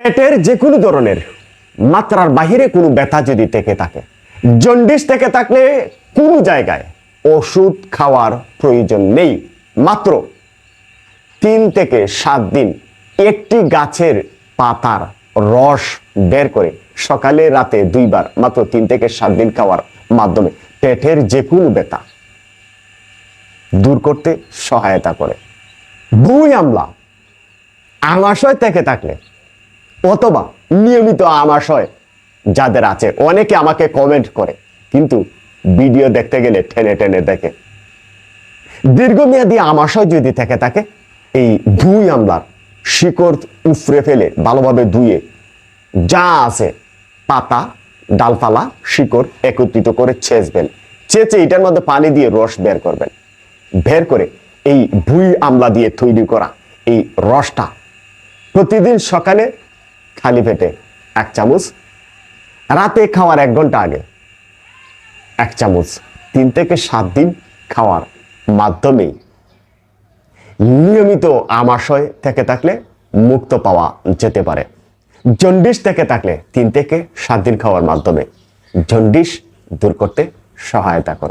পেটের যে কোনো ধরনের, মাত্রার বাহিরে কোনো ব্যথা যদি থেকে থাকে জন্ডিস থেকে থাকলে কোনো জায়গায় ওষুধ খাওয়ার প্রয়োজন নেই। মাত্র তিন থেকে সাত দিন একটি গাছের পাতার রস বের করে সকালে রাতে দুইবার, মাত্র তিন থেকে সাত দিন খাওয়ার মাধ্যমে পেটের যে কোনো ব্যথা দূর করতে সহায়তা করে। ভুঁই আমলা আমাশয় থেকে থাকলে অথবা নিয়মিত আমাশয় যাদের আছে, অনেকে আমাকে কমেন্ট করে, কিন্তু ভিডিও দেখতে গেলে টেনে টেনে দেখে। দীর্ঘমেয়াদী আমাশয় যদি থেকে থাকে, এই ভুঁই আমলার শিকড় উফরে ফেলে ভালোভাবে ধুয়ে যা আছে, পাতা, ডালপালা, শিকড় একত্রিত করে ছেঁচবেন। চেঁচে এটার মধ্যে পানি দিয়ে রস বের করবেন। বের করে এই ভুঁই আমলা দিয়ে তৈরি করা এই রসটা প্রতিদিন সকালে খালি পেটে এক চামচ, রাতে খাওয়ার এক ঘণ্টা আগে এক চামচ, তিন থেকে সাত দিন খাওয়ার মাধ্যমেই নিয়মিত আমাশয় থেকে থাকলে মুক্ত পাওয়া যেতে পারে। জন্ডিস থেকে থাকলে তিন থেকে সাত দিন খাওয়ার মাধ্যমে জন্ডিস দূর করতে সহায়তা করে।